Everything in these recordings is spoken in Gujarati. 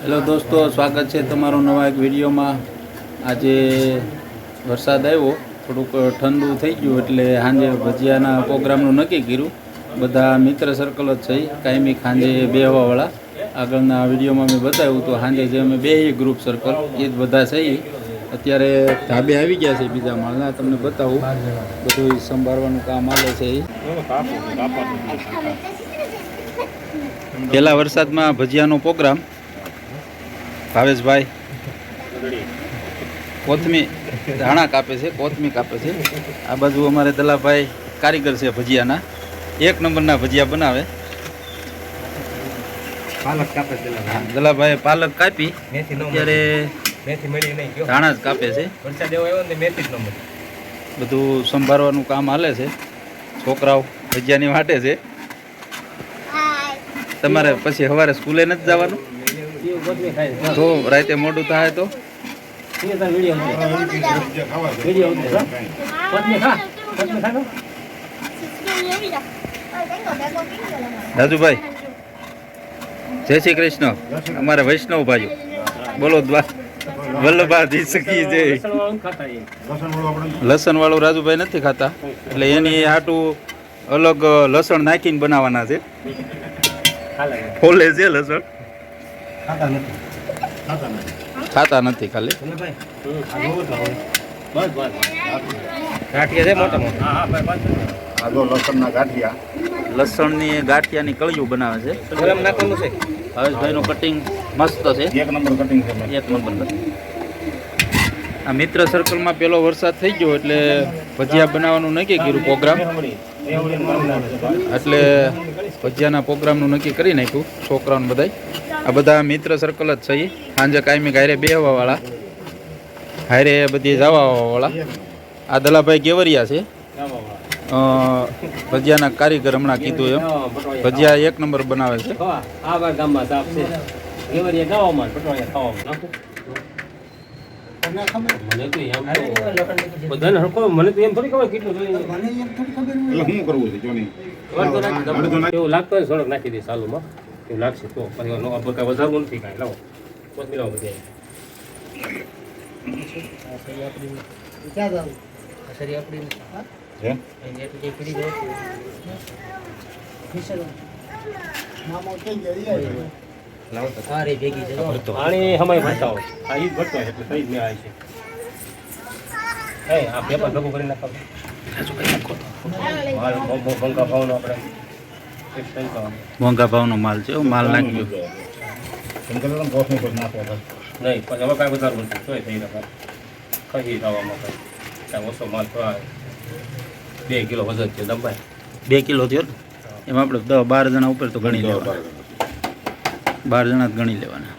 હેલો દોસ્તો સ્વાગત છે તમારો નવા એક વિડીયોમાં. આજે વરસાદ આવ્યો થોડુંક ઠંડુ થઈ ગયું એટલે સાંજે ભજીયાના પ્રોગ્રામનું નક્કી કર્યું. બધા મિત્ર સર્કલ જ છે કાયમી સાંજે બેહવાવાળા. આગળના વિડીયોમાં મેં બતાવ્યું તો સાંજે જે અમે બે ગ્રુપ સર્કલ એ જ બધા છે અત્યારે ધાબે આવી ગયા છે બીજા માળના તમને બતાવું. બધું સંભાળવાનું કામ આવે છે એ પહેલાં વરસાદમાં ભજીયાનો પ્રોગ્રામ ભાવેશભાઈ કોથમી ધાણા કાપે છે કોથમી કાપે છે. આ બાજુ અમારે દલાભાઈ કારીગર છે ભજીયાના. એક નંબરના ભજીયા બનાવે. પાલક કાપે દલાભાઈ. પાલક કાપી. અત્યારે ધાણા જ કાપે છે. બધું સંભાળવાનું કામ હાલે છે. છોકરાઓ ભજીયાની વાટે છે. તમારે પછી સવારે સ્કૂલે નથી જવાનું? તો રાતે મોડું થાય તો? રાજુભાઈ જય શ્રી કૃષ્ણ. અમારે વૈષ્ણવ ભાઈ બોલો વલ્લભાજી સખી જય. લસણ વાળું રાજુભાઈ નથી ખાતા. એટલે એની હાટું અલગ લસણ નાખીને બનાવવાના છે. ફોલે છે લસણ. ખાતા નથી. ખાલી? ગાંઠિયા છે મોટા મોટા. આદો લસણના ગાંઠિયા. લસણની ગાંઠિયાની કળિયું બનાવે છે. ગરમ નાખવાનું છે. હરેશભાઈનું કટિંગ મસ્ત છે. એક નંબર કટિંગ છે. એક નંબર કટિંગ આ મિત્ર સર્કલમાં પેલો વરસાદ થઈ ગયો એટલે ભજીયા બનાવવાનું નક્કી કર્યું પ્રોગ્રામ એટલે ભજીયાના પ્રોગ્રામનું નક્કી કરી નાખ્યું છોકરાઓને બધાય. આ બધા મિત્ર સર્કલ જ છે સાંજે કાયમી હારે બેહવાવાળા. હારે બધી જવાવાળા આ દલાભાઈ કેવરિયા છે. ભજીયાના કારીગર હમણાં કીધું એમ. ભજીયા એક નંબર બનાવે છે આ બાર ગામમાં સાપ છે એવરિયા ગાવામાં પટવાયા ખાવામાં નાખું મને તો એમ બધાને હરખો મને તો એમ થોડી ખબર કેટલું જોઈએ શું કરવું લાગતો હોય થોડોક નાખી દઈશ આલુમાં એવું લાગશે તો પછી નો કાંઈ વધારવું નથી કાંઈ લાવો કોથમીર લાવો બધી પાણી હમાય ભરતા હોય આ ઈ ભરતો હોય એટલે કઈ જ આવી છે એ આ પેપર ભેગું કરી નાખો ભં- ભાવનો આપણે મોંઘા ભાવનો માલ છે માલ નાખ્યો. નહીં પછી હવે કાંઈ વધારવું નથી તોય થઈ રહ્યા ખાવામાં કાંઈ કાંઈ ઓછો માલ તો બે કિલો વજન છે દબાય બે કિલો થયો એમાં આપણે દસ બાર જણા ઉપર તો ગણી લેવાના. બાર જણા જ ગણી લેવાના.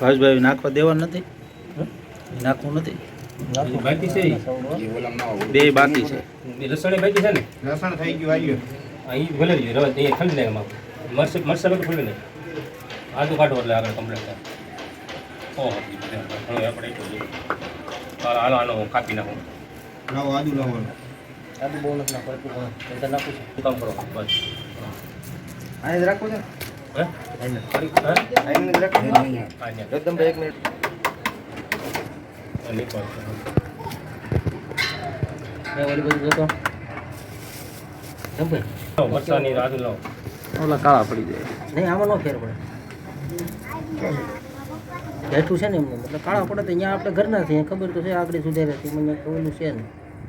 ભાવેશભાઈ નાખવા દેવા નથી? નાખવું નથી? બાકી છે. બે બાકી છે. લસણે બાકી છે ને? લસણ થઈ ગયું આવી ગયું. આ ભલે રહ્યું રવા અહીંયા ઠંડી લાગે એમાં મરસ મરસા નહીં. આદુ કાઢો એટલે આગળ કમ્પ્લેટ થાય. ઓહો હવે આપણે એટલું જોઈએ. હાલો હાલો આનો હું કાપી નાખું. લાવો આદુ લાવો. આદુ બહુ નથી નાખવું નાખું છું. કામ કરો બસ. આને રાખો છે? એક મિનિટ અને એક વાર. લાવો, મરચાંની આદુ લાવો ઓલા કાળા પડી જાય નહીં આમાં નો ફેર પડે બેઠું છે ને એમને મતલબ કાળા પડે તો અહીંયા આપણે ઘરના છીએ ખબર તો છે આગળ સુધારે છે મને ઓલું છે ને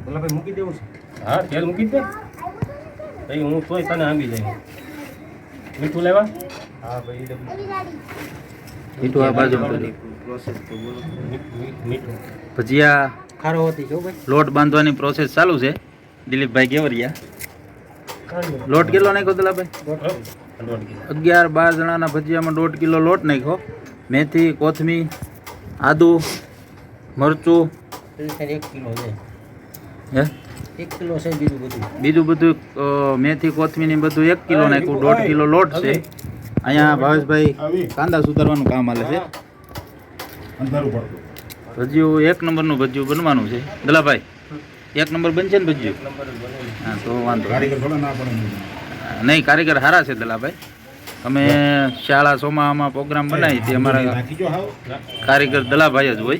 ભાઈ મૂકી દેવું છે હા તેલ મૂકી દે ભાઈ હું તોય તને આંબી જાય મીઠું લેવા? હા ભાઈ મીઠું આ બાજુ પ્રોસેસ તો બોલો. મી- મી- મીઠું. ભજીયા ખારો હતી જો ભાઈ. લોટ બાંધવાની પ્રોસેસ ચાલુ છે. દિલીપભાઈ કેવરિયા લોટ કિલો નાખ્યો દલાભાઈ ભાઈ? અગિયાર બાર જણાના ભજીયામાં દોઢ કિલો લોટ નાખ્યો. મેથી કોથમી આદુ મરચું. એક કિલો છે. હે? એક કિલો છે બીજું બધું. બીજું બધું મેથી કોથમી બધું એક કિલો નાખ્યું દોઢ કિલો લોટ છે. અહીંયા ભાવેશભાઈ કાંદા સુધારવાનું કામ હાલે છે. ભજીયું એક નંબરનું ભજીયું બનવાનું છે. દલાભાઈ એક નંબર બનશે ને ભજીયું. હા તો વાંધો નહીં. કારીગર થોડા નહીં કારીગર સારા છે દલાભાઈ. અમે શાળા સોમામાં પ્રોગ્રામ બનાવી તે અમારા કારીગર દલાભાઈ જ હોય.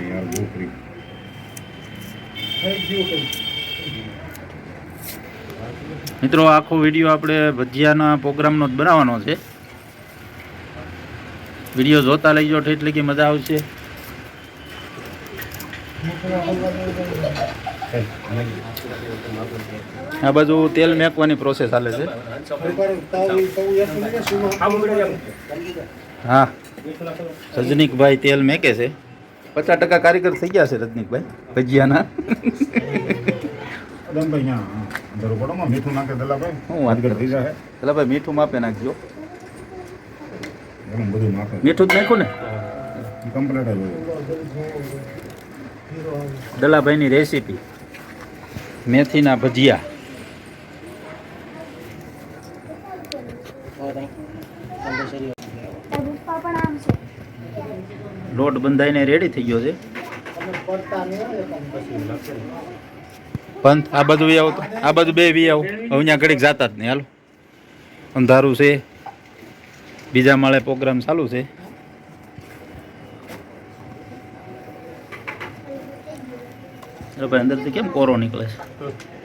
યાર બોકરી મિત્રો, આખો વીડિયો આપણે ભજીયાના પ્રોગ્રામનો જ બનાવવાનો છે. વીડિયો જોતા લઈ જાઓ, એટલે કે મજા આવશે. આ બાજુ તેલ મેકવાની પ્રોસેસ ચાલે છે. હા. સજનીકભાઈ તેલ મેકે છે. પચાસ ટકા કારીગર થઈ ગયા છે રજનીકભાઈ ભજીયાના. મીઠું નાખે માપે નાખજો. બધું મીઠું જ નાખ્યું ને? કમ્પ્લેટ જ હોય. દલાભાઈની રેસીપી મેથીના ભજીયા. પપ્પા પણ આમ છે લોટ બંધાઈને રેડી થઈ ગયો છે. પંથ આ બાજુ વી આવો આ બાજુ બે વી આવો. હવે અહીંયા ઘડીક જાતા જ નહીં. હાલો. અંધારું છે. બીજા માળે પ્રોગ્રામ ચાલુ છે. ભાઈ અંદરથી કેમ કોરો નીકળે છે?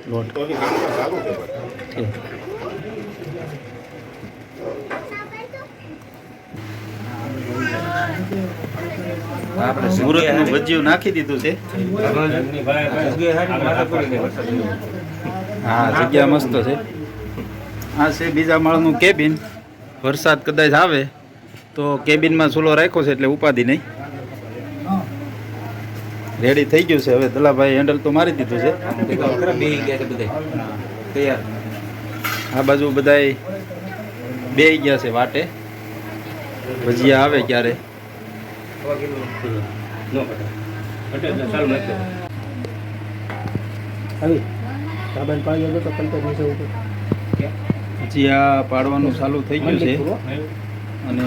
લોટ તો સુરતનું આપણે ભજીયું નાખી દીધું છે. હા જગ્યા મસ્ત છે. આ છે બીજા માળનું કેબિન. વરસાદ કદાચ આવે તો કેબિનમાં ચૂલો રાખ્યો છે એટલે ઉપાધિ નહીં. રેડી થઈ ગયું છે હવે. દલાભાઈ હેન્ડલ તો મારી દીધું છે. આ બાજુ બધાય બે ગયા છે વાટે. ભજીયા આવે ક્યારે? નો પડે. એટલે એટલે ચાલુ નાખી આવી સાબન પાણી હતો તો પંદર નીચે ઉપર ભજીયા પાડવાનું ચાલુ થઈ ગયું છે. અને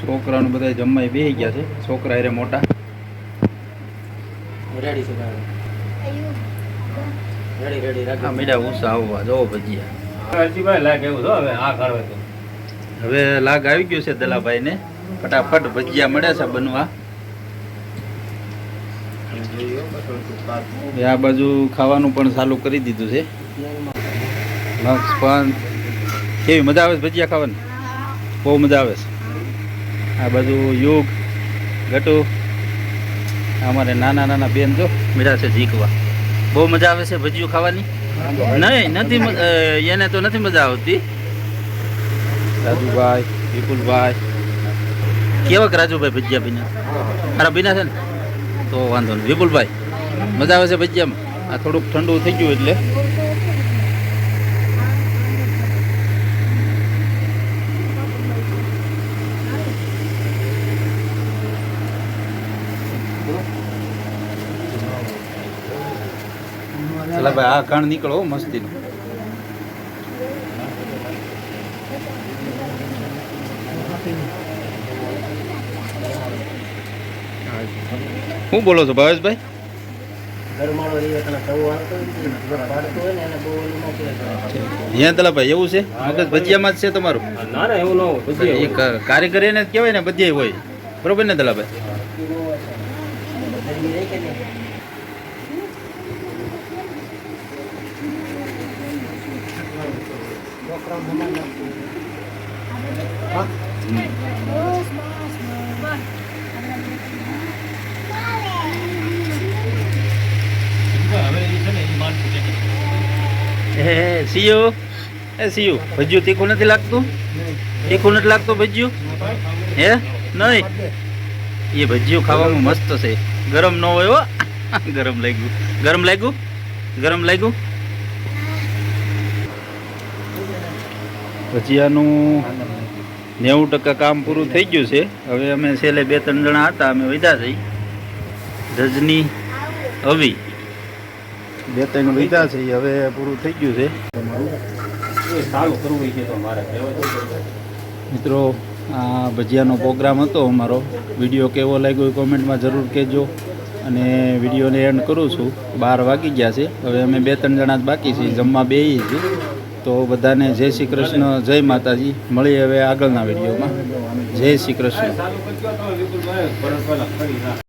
છોકરાનું બધા જમવાય બે ગયા છે. છોકરા એરે મોટા. રેડી છે રેડી રેડી આ મીડા આવવા જો ભજીયા. હજી ભાઈ એવું છો હવે આ ગાળવે તો. હવે લાગ આવી ગયો છે દલાભાઈને. ફટાફટ ભજીયા મળ્યા છે બનવા. આ બાજુ ખાવાનું પણ ચાલુ કરી દીધું છે. લક્ષ પણ કેવી મજા આવે છે ભજીયા ખાવાની? બહુ મજા આવે છે. આ બાજુ યુગ, ગટુ, અમારે નાના નાના બેન જો મીઠા છે ઝીકવા. બહુ મજા આવે છે ભજીયું ખાવાની? નહીં, નથી એને તો નથી મજા આવતી. રાજુભાઈ, વિપુલભાઈ કેવાક રાજુભાઈ ભજીયા ભીના મારા ભીના છે ને? તો વાંધો નહીં. વિપુલભાઈ, મજા આવે છે ભજીયામાં? આ થોડુંક ઠંડુ થઈ ગયું એટલે. ભાઈ, આ કાણ નીકળો હો મસ્તીનો શું બોલો છો ભાવેશભાઈ ગરમાળો રહી તને તવો આવતો હોય ને, જો પાડતો હોય ને એને બહુ ઓલું બોલો છો ભાવેશભાઈ? તલાભાઈ એવું છે? મગજ ભજીયામાં જ છે તમારું? ના ના એવું ન હોય એક કારીગર જ કહેવાય ને બધી હોય. બરોબર ને દલાભાઈ. હા? બસ બસ બસ હવે એ છે ને એ માનતું છે એ સીયુ? એ સીયુ, ભજીયું, તીખું નથી લાગતું? તીખું નથી લાગતું, ભજીયું? હે, નહીં? એ ભજીયું ખાવામાં મસ્ત છે. ગરમ ન હોય, હો. ગરમ લાગ્યું. ગરમ લાગ્યું? ગરમ લાગ્યું? ભજીયાનું નેવું ટકા કામ પૂરું થઈ ગયું છે. હવે અમે છેલ્લે બે, ત્રણ જણા હતા, અમે વધ્યા થઈ. રજની અવી. બે ત્રણ લીધા છે હવે પૂરું થઈ ગયું છે. સારું કરવું છે તો મારે મિત્રો આ ભજીયાનો પ્રોગ્રામ હતો અમારો. વીડિયો કેવો લાગ્યો એ કોમેન્ટમાં જરૂર કહેજો. અને વિડીયોને એન્ડ કરું છું. બાર વાગી ગયા છે. હવે અમે બે ત્રણ જણા જ બાકી છીએ. જમવા બે છીએ. તો બધાને જય શ્રી કૃષ્ણ જય માતાજી. મળીએ હવે આગળના વિડીયોમાં. જય શ્રી કૃષ્ણ.